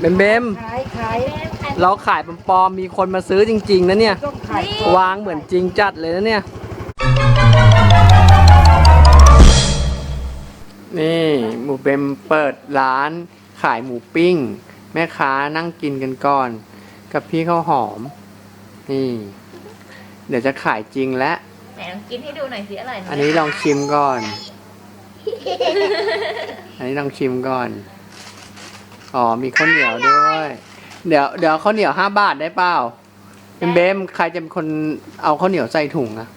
เบมเบมขายขายเราขายปลอมๆมีคนมาซื้อจริง ๆ นะเนี่ย ต้องขายวางเหมือนจริงจัดเลยนะเนี่ย นี่หมูเบมเปิดร้านขายหมูปิ้ง แม่ค้านั่งกินกันก่อน กับพี่ข้าวหอม นี่ เดี๋ยวจะขายจริงแล้ว ไหนลองกินให้ดูหน่อยสิอร่อยไหมอันนี้ลองชิมก่อน อันนี้ลองชิมก่อน อ๋อมีข้าวเหนียวด้วย เดี๋ยวเดี๋ยวข้าวเหนียวห้าบาทได้เปล่าเป็นเบมใครจะเป็นคนเอาข้าวเหนียวใส่ถุงอะ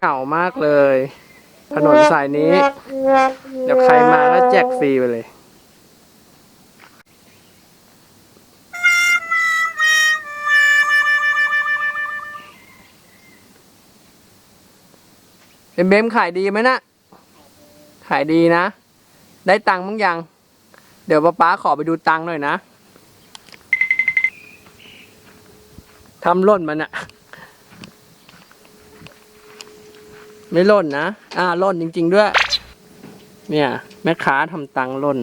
เหงามากเลย ถนนสายนี้ เดี๋ยวใครมาก็แจกฟรีไปเลยเป็นเบมขายดีไหมนะ ขายดีนะ ได้ตังค์มั้งยัง เดี๋ยวป๊าป๊าขอไปดูตังค์หน่อยนะทำล่นมันอะไม่ล่นนะ อ่าล่นจริง ๆ ด้วย เนี่ย แม่ค้าทำตังค์ล่น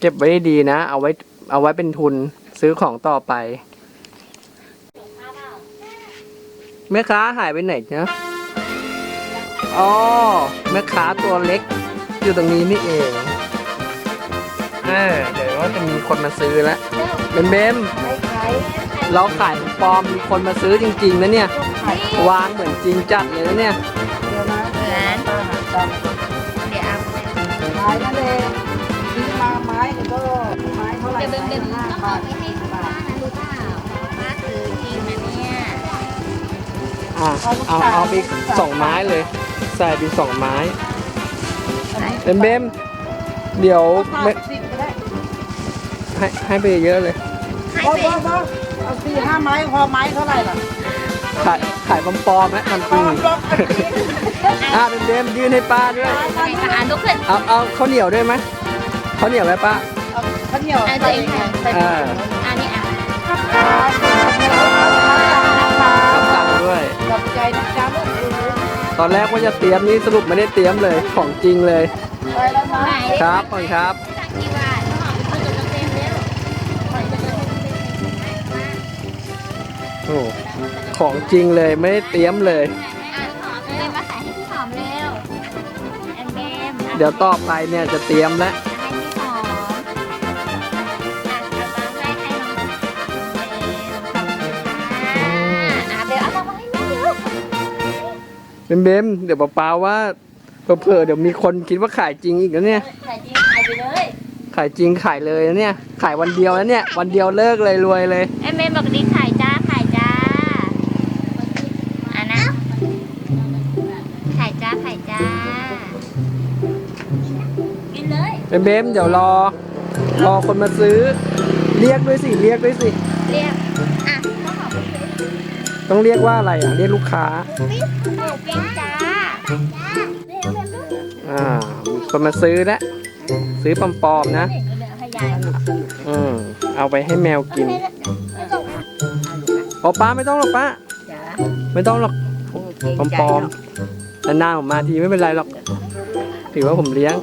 เก็บไว้ดีนะ เอาไว้ เอาไว้เป็นทุนซื้อของต่อไป แม่ค้าหายไปไหนนะอ๋อแม่ค้าตัวเล็ก อยู่ตรงนี้นี่เองเออเดี๋ยวว่าจะมีคนมาซื้อแล้วเบมเบมขายขายเราขายปลอมมีคนมาซื้อจริงๆนะเนี่ยต้องขายวางเหมือนจริงจัดเลยนะเนี่ยเดี๋ยวนะเหมือนป้าหาตังค์เดี๋ยวเอาขายนั่นเองซื้อมาไม้เนี่ยก็ไม้เท่าไหร่เดี๋ยวเบมเบมห้าต้องบาเอาทไปให้ป้านะรู้เปล่าป้าซื้อจริงนะเนี่ยอะเอาเอาไปสองไม้เลย ใส่ไปสองไม้ เบมเบมเดี๋ยวป้าไม่สิบก็ได้ให้ให้ไปเยอะเลย ให้พอไปพอพอเอาสี่ห้าไม้พอไม้เท่าไหร่ล่ะขายขายปลอมๆนะมันพอจริงบล็อกกันสิอะเบมเบมยืนให้ป้าด้วยไหนคะอ่านลุกขึ้นเอาเอาข้าวเหนียวด้วยไหมข้าวเหนียวไหมป้าเอาข้าวเหนียวอะใส่ตัวเองค่ะใส่อ่าอันนี้อะรับตังค์ด้วยขอบใจนะจ๊ะลูก ตอนแรกว่าจะเตรียมนี่สรุปไม่ได้เตรียมเลยของจริงเลยไปแล้วนะไหนครับขอบคุณครับสั่งกี่บาทต้องเอาไปจดจดเต็มเร็วขอจดจดเต็มเต็มโอ้ของจริงเลยไม่ได้เตรียมเลยอะหอมเลยมาใส่ให้พี่หอมเร็วแอมเบมเดี๋ยวต่อไปเนี่ยจะเตรียมแล้ว เป็นเบมเดี๋ยวป้าๆว่าเผลอๆเดี๋ยวมีคนคิดว่าขายจริงอีกแล้วเนี่ยขายจริงขายไปเลยขายจริงขายเลยนะเนี่ย ขายวันเดียวแล้วเนี่ย วันเดียวเลิกเลยรวยเลยแอมเบมบอกดีขายจ้าขายจ้าอะนะขายจ้าขายจ้ากินเลยเป็นเบมเดี๋ยวรอ รอคนมาซื้อ เรียกด้วยสิ เรียกด้วยสิ เรียกอะข้าวหอมไปซื้อ ต้องเรียกว่าอะไรอะ เรียกลูกค้าปิ้งหมูปิ้งจ้าเร็วเร็วเร็วอ่ามีคนมาซื้อแล้วซื้อปลอมๆนะเดี๋ยวให้ยายอืมเอาไปให้แมวกินโอ้ป้าไม่ต้องหรอกป้าจ้าไม่ต้องหรอกปลอมๆนานๆผมมาทีไม่เป็นไรหรอก ถือว่าผมเลี้ยง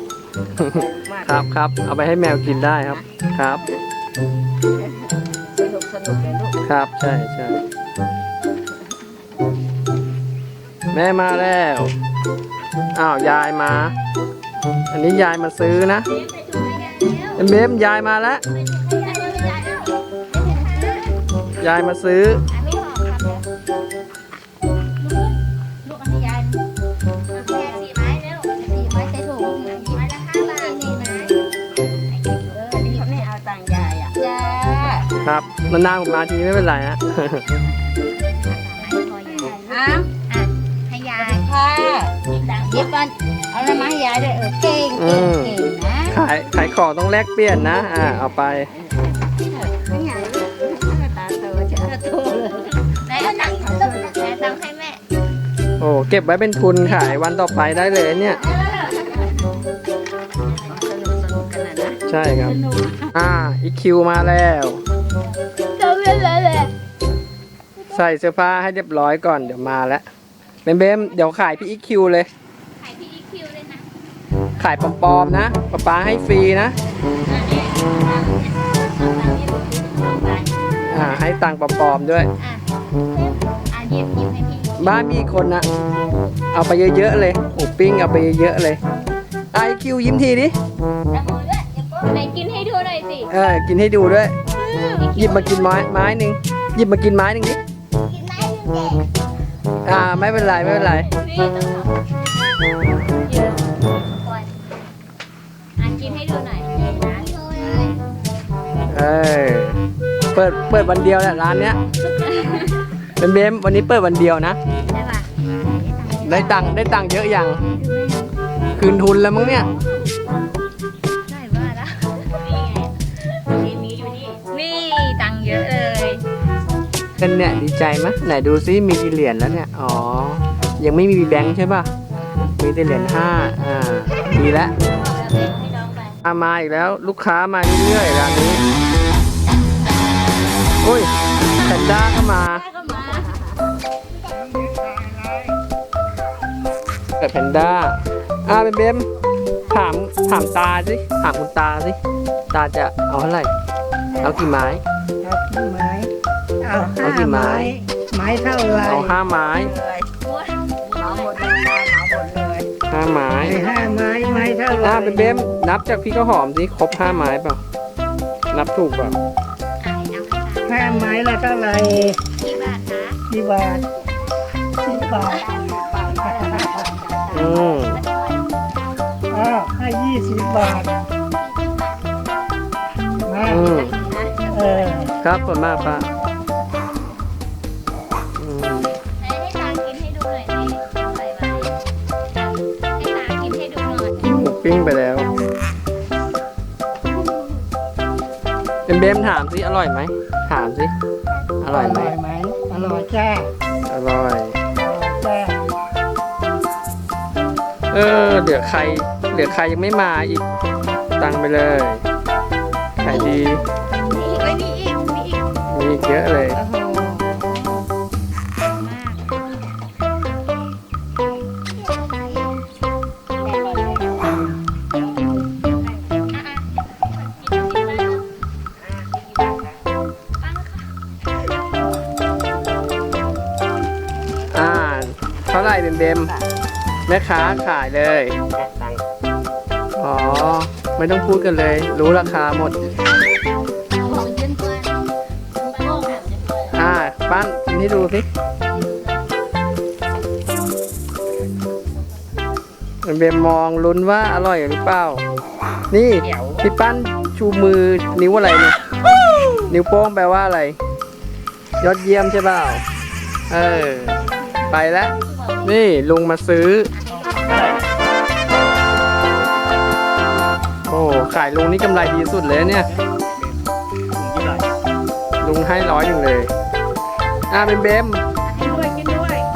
ครับครับ เอาไปให้แมวกินได้ครับ ครับ สนุกสนุกเลยลูก ครับ ใช่ใช่ แม่มาแล้ว อ้าวยายมา อันนี้ยายมาซื้อนะเอ็มเบมยายมาแล้ว ยายมาซื้อลูกอันนี้ยายเอาแค่สี่ไม้เร็วสี่ไม้ใส่ถุงไม้ละห้าบาทสี่ไม้เออนี่เขาไม่เอาตังค์ยายอะจ้าครับนานๆผมมาทีไม่เป็นไรฮะ เอาละมาให้ยายด้วยเออเก่งเก่งเก่งนะขายขายของต้องแลกเปลี่ยนนะ อ่าเอาไปไม่ไงตาโตจะโตเลยไหนเอาตังค์ไหนเอาตังค์ให้แม่โอ้เก็บไว้เป็นทุนขายวันต่อไปได้เลยเนี่ยสนุกสนุกกันนะนะใช่ครับ อ่าอีคิวมาแล้วจะเรียนอะไรเลยใส่เสื้อผ้าให้เรียบร้อยก่อนเดี๋ยวมาแล้วเบมเบมเดี๋ยวขายพี่อีคิวเลย ขายพี่อีคิวเลยนะขายปลอมๆนะป๊าป๊าให้ฟรีนะอ่าให้ตังค์ปลอมๆด้วยอะหยิบหยิบให้พี่บ้านมีอีกคนนะเอาไปเยอะๆเลยหมูปิ้งเอาไปเยอะๆเลยไอคิวยิ้มทีดิแตงโมด้วยเดี๋ยวก็ไหนกินให้ดูหน่อยสิเออกินให้ดูด้วย หยิบมากินไม้ไม้หนึ่งหยิบมากินไม้หนึ่งดิกินไหมลุงแกอ่าไม่เป็นไรไม่เป็นไร เปิดเปิดวันเดียวแหละร้านเนี้ยเป็นเบมวันนี้เปิดวันเดียวนะ ได้ปะได้ตังค์ได้ตังค์เยอะยังคืนทุนแล้วมั้งเนี่ย ได้ว่าแล้วนี่ไงมีอยู่นี่นี่ตังค์เยอะเลยกันเนี่ยดีใจไหมไหนดูซิมีกี่เหรียญแล้วเนี่ย อ๋อ ยังไม่มีแบงค์ใช่ป่ะ มีแต่เหรียญห้าอ่า ดีแล้วบอกแล้วเป็นให้น้องไปอามาอีกแล้ว ลูกค้ามาเรื่อยๆร้านนี้ อุ้ยแพนด้าก็มาได้ก็มาเกิดแพนด้าอ่าเป็นเบมถามถามตาสิถามคุณตาสิตาจะเอาเท่าไหร่เอากี่ไม้ เอากี่ไม้ เอาเอากี่ไม้ ไม้เท่าไหรเอาห้าไม้เลยโอ้ยเหมาหมดเลยนะเหมาหมดเลยห้าไม้ไอ้ห้าไม้ไม้เท่าไหรอ่าเป็นเบมนับจากพี่ก็หอมสิครบห้าไม้เปล่านับถูกเปล่าอะให้น้ำให้ตาห้าไม้ละเท่าไหรกี่บาทคะกี่บาทสิบบาทอืมอ้าวให้ยี่สิบบาทมาอืมเออครับขอบคุณมากป้าอืมให้ให้ตากินให้ดูหน่อยสิใส่ไว้ให้ตากินให้ดูหน่อยกินหมูปิ้งไปแล้ว เป็นเบมถามสิอร่อยไหมถามสิอร่อยไหมไหมอร่อยจ้าอร่อยอร่อยจ้าเออเดี๋ยวใครเดี๋ยวใครยังไม่มาอีกตังไปเลยขายดีนี่อีกไว้นี่อีกนี่อีกมีอีกเยอะเลย ม่ค้าขายเลยอ๋อ ไม่ต้องพูดกันเลย รู้ราคาหมดบอกจนกว่าโป้งอะจนกว่าอ่า ปั้นกินให้ดูสิเป็นเบมมองลุ้นว่าอร่อยหรือเปล่า นี่พี่ปั้นชูมือนิ้วอะไรเนี่ย นิ้วโป้งแปลว่าอะไร ยอดเยี่ยมใช่เปล่า เออ ไปแล้ว นี่ลุงมาซื้อ ขายลุงนี่กำไรดีสุดเลยเนี่ยลุงให้ร้อยหนึ่งเลย อ่าเป็นเบมกินด้วยกิ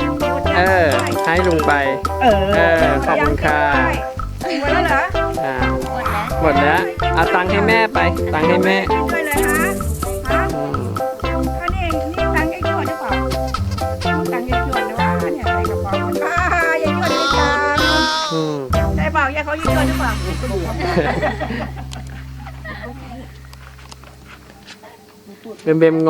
นด้วยเออให้ลุงไป เออเออขอบคุณค่ะหมดแล้วเหรออ่าหมดแล้วหมดแล้วเอาตังค์ให้แม่ไป ตังค์ให้แม่ เป็นเบมงง